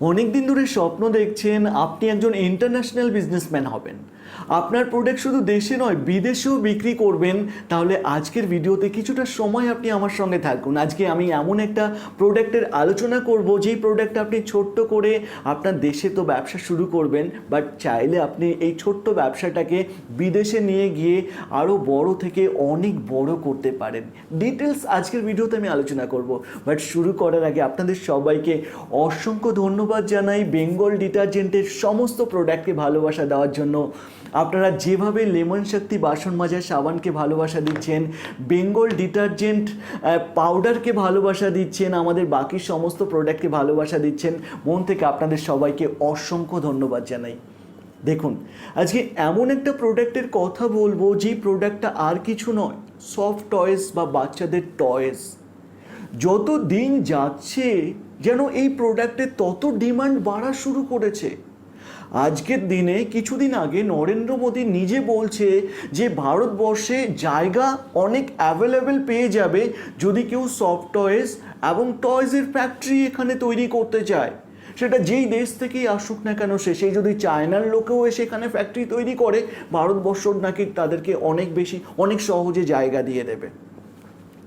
অনেক দিন ধরে স্বপ্ন দেখছেন আপনি একজন ইন্টারন্যাশনাল বিজনেসম্যান হবেন। আপনার প্রোডাক্ট শুধু দেশে নয়, বিদেশেও বিক্রি করবেন। তাহলে আজকের ভিডিওতে কিছুটা সময় আপনি আমার সঙ্গে থাকুন। আজকে আমি এমন একটা প্রোডাক্টের আলোচনা করব, যেই প্রোডাক্ট আপনি ছোট্ট করে আপনার দেশে তো ব্যবসা শুরু করবেন বাট চাইলে আপনি এই ছোট্ট ব্যবসাটাকে বিদেশে নিয়ে গিয়ে আরও বড় থেকে অনেক বড় করতে পারেন। ডিটেলস আজকের ভিডিওতে আমি আলোচনা করব। বাট শুরু করার আগে আপনাদের সবাইকে অসংখ্য ধন্যবাদ জানাই। বেঙ্গল ডিটারজেন্টের সমস্ত প্রোডাক্টকে ভালোবাসা দেওয়ার জন্য। আপনারা যেভাবে লেমন শক্তি বাসন মাজার সাবানকে ভালোবাসা দিচ্ছেন, বেঙ্গল ডিটারজেন্ট পাউডারকে ভালোবাসা দিচ্ছেন, আমাদের বাকি সমস্ত প্রোডাক্টকে ভালোবাসা দিচ্ছেন, মন থেকে আপনাদের সবাইকে অসংখ্য ধন্যবাদ জানাই। দেখুন, আজকে এমন একটা প্রোডাক্টের কথা বলব, যেই প্রোডাক্টটা আর কিছু নয় সফট টয়েস বা বাচ্চাদের টয়েস যত দিন যাচ্ছে, যেন এই প্রোডাক্টের তত ডিমান্ড বাড়া শুরু করেছে। আজকের দিনে কিছুদিন আগে নরেন্দ্র মোদী নিজে বলছে যে ভারতবর্ষে জায়গা অনেক অ্যাভেলেবেল পেয়ে যাবে যদি কেউ সফট টয়েস এবং টয়েসের ফ্যাক্টরি এখানে তৈরি করতে চায়। সেটা যেই দেশ থেকেই আসুক না কেন, সে সেই যদি চায়নার লোকেও এসে এখানে ফ্যাক্টরি তৈরি করে, ভারতবর্ষ নাকি তাদেরকে অনেক বেশি, অনেক সহজে জায়গা দিয়ে দেবে।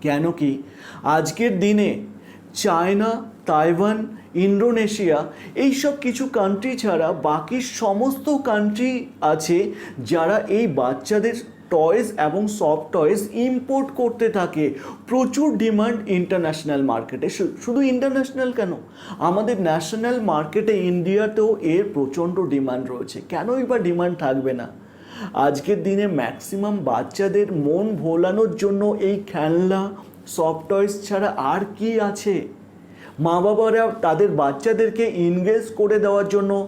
কেন কি? আজকের দিনে চায়না তাইওয়ান, ইন্দোনেশিয়া, এইসব কিছু কান্ট্রি ছাড়া বাকি সমস্ত কান্ট্রি আছে যারা এই বাচ্চাদের টয়েস এবং সফট টয়েস ইম্পোর্ট করতে থাকে। প্রচুর ডিমান্ড ইন্টারন্যাশনাল মার্কেটে শুধু ইন্টারন্যাশনাল কেন? আমাদের ন্যাশনাল মার্কেটে ইন্ডিয়াতেও এর প্রচণ্ড ডিমান্ড রয়েছে। কেনই বা ডিমান্ড থাকবে না? আজকের দিনে ম্যাক্সিমাম বাচ্চাদের মন ভোলানোর জন্য এই খেলনা সফট টয়েস ছাড়া আর কি আছে? মা বাবারা তাদের বাচ্চাদেরকে ইনভেস্ট করে দেওয়ার জন্য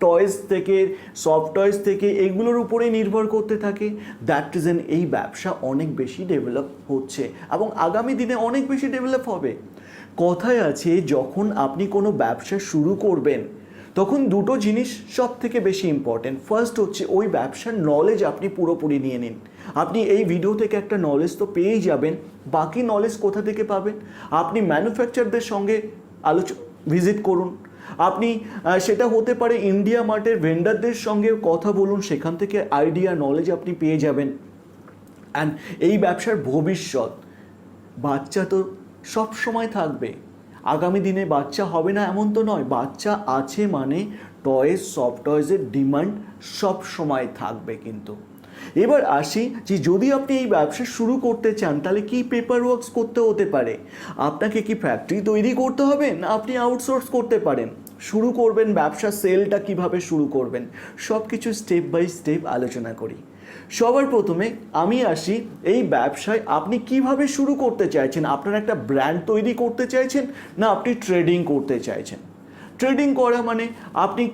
টয়েস থেকে সফট টয়েস থেকে এগুলোর উপরেই নির্ভর করতে থাকে। দ্যাট রিজন এই ব্যবসা অনেক বেশি ডেভেলপ হচ্ছে এবং আগামী দিনে অনেক বেশি ডেভেলপ হবে। কথায় আছে, যখন আপনি কোনো ব্যবসা শুরু করবেন তখন দুটো জিনিস সব থেকে বেশি ইম্পর্টেন্ট ফার্স্ট হচ্ছে ওই ব্যবসার নলেজ আপনি পুরোপুরি নিয়ে নিন। আপনি এই ভিডিও থেকে একটা নলেজ তো পেয়েই যাবেন, বাকি নলেজ কোথা থেকে পাবেন? আপনি ম্যানুফ্যাকচারদের সঙ্গে আলোচ ভিজিট করুন। আপনি সেটা হতে পারে ইন্ডিয়া মার্টের ভেন্ডারদের সঙ্গে কথা বলুন, সেখান থেকে আইডিয়া নলেজ আপনি পেয়ে যাবেন। অ্যান্ড এই ব্যবসার ভবিষ্যৎ, বাচ্চা তো সব সময় থাকবে। আগামী দিনে বাচ্চা হবে না এমন তো নয়। বাচ্চা আছে মানে টয়েস, সফট টয়েসের ডিমান্ড সব সময় থাকবে কিন্তু। এবার আসি যে যদি আপনি এই ব্যবসা শুরু করতে চান, তাহলে কি পেপার ওয়ার্কস করতে হতে পারে? আপনাকে কি ফ্যাক্টরি তৈরি করতে হবে, না আপনি আউটসোর্স করতে পারেন? শুরু করবেন ব্যবসা সেলটা কীভাবে শুরু করবেন? সব কিছু স্টেপ বাই স্টেপ আলোচনা করি। সবার প্রথমে আমি আসি, এই ব্যবসায় আপনি কীভাবে শুরু করতে চাইছেন? আপনার একটা ব্র্যান্ড তৈরি করতে চাইছেন না আপনি ট্রেডিং করতে চাইছেন? ট্রেডিং করা মানে আপনি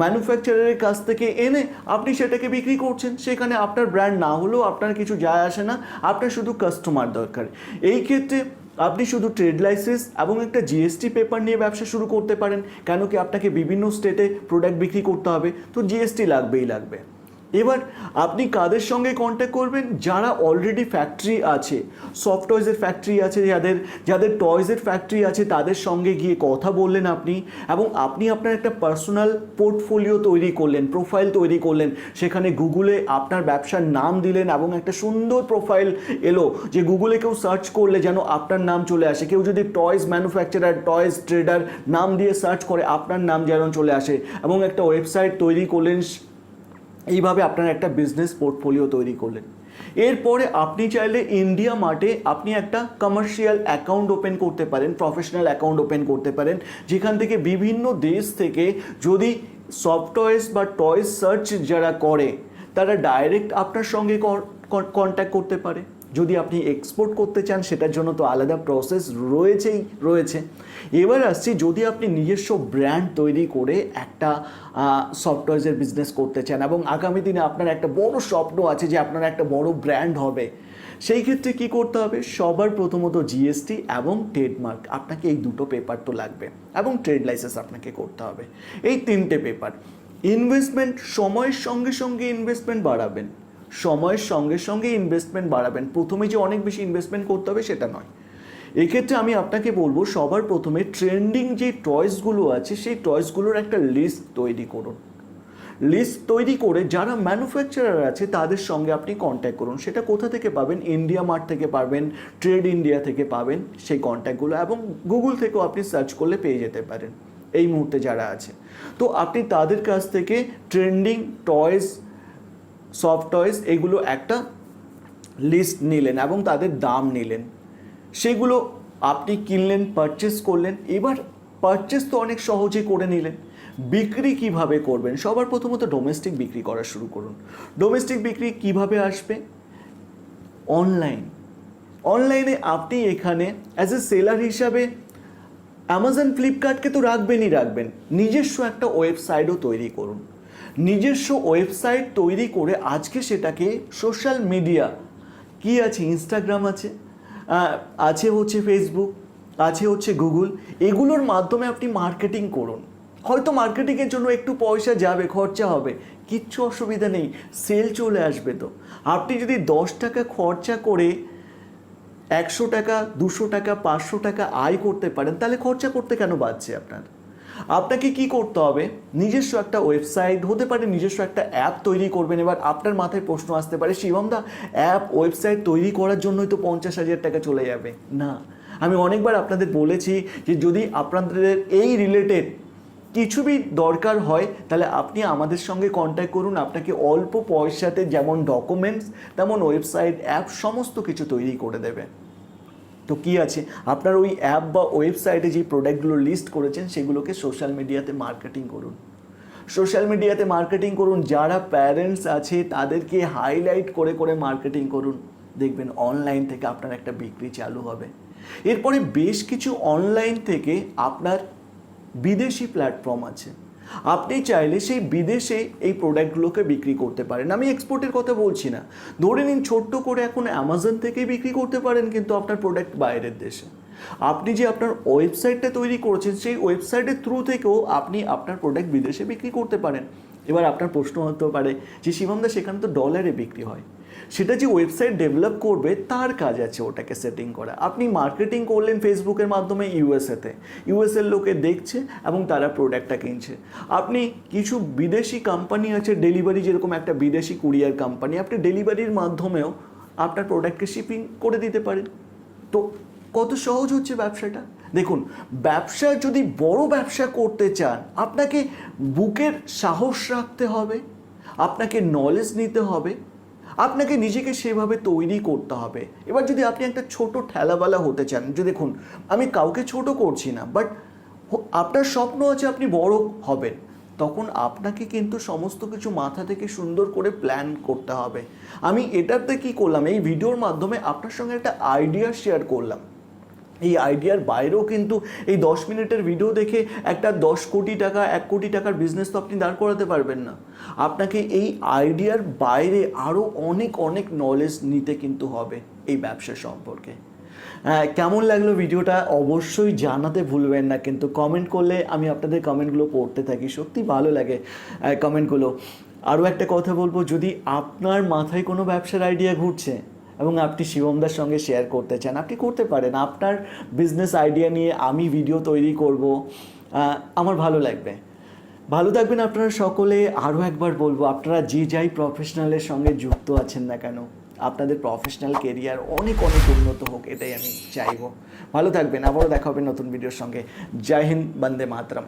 ম্যানুফ্যাকচারারের কাছ থেকে এনে আপনি সেটাকে বিক্রি করছেন। সেখানে আপনার ব্র্যান্ড না হলেও আপনার কিছু যায় আসে না। আপনার শুধু কাস্টমার দরকার। এই ক্ষেত্রে আপনি শুধু ট্রেড লাইসেন্স এবং একটা জিএসটি পেপার নিয়ে ব্যবসা শুরু করতে পারেন। কেন কি আপনাকে বিভিন্ন স্টেটে প্রোডাক্ট বিক্রি করতে হবে। তো জিএসটি লাগবেই লাগবে। এবার আপনি কাদের সঙ্গে কন্ট্যাক্ট করবেন? যারা অলরেডি ফ্যাক্টরি আছে সফট টয়েসের ফ্যাক্টরি আছে, যাদের যাদের টয়েসের ফ্যাক্টরি আছে, তাদের সঙ্গে গিয়ে কথা বললেন আপনি এবং আপনি আপনার একটা পার্সোনাল পোর্টফোলিও তৈরি করলেন প্রোফাইল তৈরি করলেন। সেখানে গুগলে আপনার ব্যবসার নাম দিলেন এবং একটা সুন্দর প্রোফাইল এলো যে গুগলে কেউ সার্চ করলে যেন আপনার নাম চলে আসে। কেউ যদি টয়েস ম্যানুফ্যাকচারার টয়েস ট্রেডার নাম দিয়ে সার্চ করে, আপনার নাম যেন চলে আসে এবং একটা ওয়েবসাইট তৈরি করলেন এইভাবে আপনার একটা বিজনেস পোর্টফোলিও তৈরি করলেন। এরপরে আপনি চাইলে ইন্ডিয়া মার্টে আপনি একটা কমার্শিয়াল অ্যাকাউন্ট ওপেন করতে পারেন প্রফেশনাল অ্যাকাউন্ট ওপেন করতে পারেন, যেখান থেকে বিভিন্ন দেশ থেকে যদি সফটওয়্যার্স বা টয়েস সার্চ যারা করে, তারা ডাইরেক্ট আপনার সঙ্গে কন্ট্যাক্ট করতে পারে। যদি আপনি এক্সপোর্ট করতে চান, সেটার জন্য তো আলাদা প্রসেস রয়েছেই, রয়েছে। এবার আসছি, যদি আপনি নিজস্ব ব্র্যান্ড তৈরি করে একটা সফটওয়্যার্সের বিজনেস করতে চান এবং আগামী দিনে আপনার একটা বড় স্বপ্ন আছে যে আপনার একটা বড় ব্র্যান্ড হবে, সেই ক্ষেত্রে কি করতে হবে? সবার প্রথমত জিএসটি এবং ট্রেডমার্ক আপনাকে এই দুটো পেপার তো লাগবে এবং ট্রেড লাইসেন্স আপনাকে করতে হবে। এই তিনটে পেপার ইনভেস্টমেন্ট সময়ের সঙ্গে সঙ্গে ইনভেস্টমেন্ট বাড়াবেন। সময়ের সঙ্গে সঙ্গে ইনভেস্টমেন্ট বাড়াবেন। প্রথমে যে অনেক বেশি ইনভেস্টমেন্ট করতে হবে সেটা নয়। এক্ষেত্রে আমি আপনাকে বলব, সবার প্রথমে ট্রেন্ডিং যে টয়েসগুলো আছে, সেই টয়েসগুলোর একটা লিস্ট তৈরি করুন। লিস্ট তৈরি করে যারা ম্যানুফ্যাকচারার আছে, তাদের সঙ্গে আপনি কন্ট্যাক্ট করুন। সেটা কোথা থেকে পাবেন? ইন্ডিয়া মার্ট থেকে পাবেন ট্রেড ইন্ডিয়া থেকে পাবেন সেই কন্ট্যাক্টগুলো এবং গুগল থেকেও আপনি সার্চ করলে পেয়ে যেতে পারেন। এই মুহূর্তে যারা আছে। তো আপনি তাদের কাছ থেকে ট্রেন্ডিং টয়েস সফট টয়েস এগুলো একটা লিস্ট নিলেন এবং তাদের দাম নিলেন। সেগুলো আপনি কিনলেন পারচেস করলেন, এবার পারচেস তো অনেক সহজে করে নিলেন। বিক্রি কীভাবে করবেন? সবার প্রথমত ডোমেস্টিক বিক্রি করা শুরু করুন। ডোমেস্টিক বিক্রি কীভাবে আসবে? অনলাইন অনলাইনে আপনি এখানে অ্যাজ এ সেলার হিসাবে অ্যামাজন ফ্লিপকার্টকে তো রাখবেনই রাখবেন। নিজস্ব একটা ওয়েবসাইটও তৈরি করুন। নিজস্ব ওয়েবসাইট তৈরি করে আজকে সেটাকে সোশ্যাল মিডিয়া। কি আছে? ইনস্টাগ্রাম আছে আছে হচ্ছে ফেসবুক আছে হচ্ছে গুগল এগুলোর মাধ্যমে আপনি মার্কেটিং করুন। হয়তো মার্কেটিংয়ের জন্য একটু পয়সা যাবে, খরচা হবে। কিচ্ছু অসুবিধা নেই সেল চলে আসবে তো। আপনি যদি দশ টাকা খরচা করে একশো টাকা, দুশো টাকা, পাঁচশো টাকা আয় করতে পারেন, তাহলে খরচা করতে কেন বাড়ছে আপনার? আপনাকে কি করতে হবে? নিজস্ব একটা ওয়েবসাইট হতে পারে নিজস্ব একটা অ্যাপ তৈরি করবেন। এবার আপনার মাথায় প্রশ্ন আসতে পারে শিবমদা অ্যাপ ওয়েবসাইট তৈরি করার জন্যই তো পঞ্চাশ হাজার টাকা চলে যাবে। না। আমি অনেকবার আপনাদের বলেছি যে, যদি আপনাদের এই রিলেটেড কিছু বি দরকার হয়, তাহলে আপনি আমাদের সঙ্গে কন্ট্যাক্ট করুন। আপনাকে অল্প পয়সাতে যেমন ডকুমেন্টস তেমন ওয়েবসাইট অ্যাপ সমস্ত কিছু তৈরি করে দেবে। তো কি আছে? আপনার ওই অ্যাপ বা ওয়েবসাইটে যে প্রোডাক্টগুলো লিস্ট করেছেন, সেগুলোকে সোশ্যাল মিডিয়াতে মার্কেটিং করুন। সোশ্যাল মিডিয়াতে মার্কেটিং করুন, যারা প্যারেন্টস আছে, তাদেরকে হাইলাইট করে করে মার্কেটিং করুন। দেখবেন অনলাইন থেকে আপনার একটা বিক্রি চালু হবে। এরপরে বেশ কিছু অনলাইন থেকে আপনার বিদেশি প্ল্যাটফর্ম আছে। আপনি চাইলে সেই বিদেশে এই প্রোডাক্টগুলোকে বিক্রি করতে পারেন। আমি এক্সপোর্টের কথা বলছি না। ধরে নিন ছোট্ট করে এখন অ্যামাজন থেকেই বিক্রি করতে পারেন কিন্তু আপনার প্রোডাক্ট বাইরের দেশে। আপনি যে আপনার ওয়েবসাইটটা তৈরি করেছেন, সেই ওয়েবসাইটের থ্রু থেকেও আপনি আপনার প্রোডাক্ট বিদেশে বিক্রি করতে পারেন। এবার আপনার প্রশ্ন হতে পারে যে শিবমদা সেখানে তো ডলারে বিক্রি হয়। সেটা যে ওয়েবসাইট ডেভেলপ করবে, তার কাজ আছে ওটাকে সেটিং করা। আপনি মার্কেটিং করলেন ফেসবুকের মাধ্যমে ইউএসএতে ইউএসএর লোকে দেখছে এবং তারা প্রোডাক্টটা কিনছে। আপনি কিছু বিদেশি কোম্পানি আছে ডেলিভারি যেরকম একটা বিদেশি কুরিয়ার কোম্পানি আপনি ডেলিভারির মাধ্যমেও আপনার প্রোডাক্টকে শিপিং করে দিতে পারেন। তো কত সহজ হচ্ছে ব্যবসাটা? দেখুন, ব্যবসা যদি বড় ব্যবসা করতে চান, আপনাকে বুকের সাহস রাখতে হবে, আপনাকে নলেজ নিতে হবে, আপনাকে নিজেকে সেভাবে তৈরি করতে হবে। এবার যদি আপনি একটা ছোট ঠেলাবালা হতে চান, যে দেখুন, আমি কাউকে ছোট করছি না বাট আপনার স্বপ্ন আছে আপনি বড় হবেন, তখন আপনাকে কিন্তু সমস্ত কিছু মাথা থেকে সুন্দর করে প্ল্যান করতে হবে। আমি এটাতে কি করলাম, এই ভিডিওর মাধ্যমে আপনার সঙ্গে একটা আইডিয়া শেয়ার করলাম। এই আইডিয়ার বাইরেও কিন্তু এই দশ মিনিটের ভিডিও দেখে একটা দশ কোটি টাকা এক কোটি টাকার বিজনেস তো আপনি দাঁড় করাতে পারবেন না। আপনাকে এই আইডিয়ার বাইরে আরও অনেক অনেক নলেজ নিতে কিন্তু হবে এই ব্যবসা সম্পর্কে। হ্যাঁ, কেমন লাগল ভিডিওটা অবশ্যই জানাতে ভুলবেন না কিন্তু কমেন্ট করলে আমি আপনাদের কমেন্টগুলো পড়তে থাকি। সত্যি ভালো লাগে কমেন্টগুলো আরও একটা কথা বলব যদি আপনার মাথায় কোনো ব্যবসার আইডিয়া ঘুরছে এবং আপনি শিবমদার সঙ্গে শেয়ার করতে চান, আপনি করতে পারেন। আপনার বিজনেস আইডিয়া নিয়ে আমি ভিডিও তৈরি করব। আমার ভালো লাগবে। ভালো থাকবেন আপনারা সকলে। আরও একবার বলব, আপনারা যে যাই প্রফেশনালের সঙ্গে যুক্ত আছেন না কেন, আপনাদের প্রফেশনাল কেরিয়ার অনেক অনেক উন্নত হোক, এটাই আমি চাইব। ভালো থাকবেন। আবারও দেখা হবে নতুন ভিডিওর সঙ্গে। জয় হিন্দ, বন্দে মাতরম।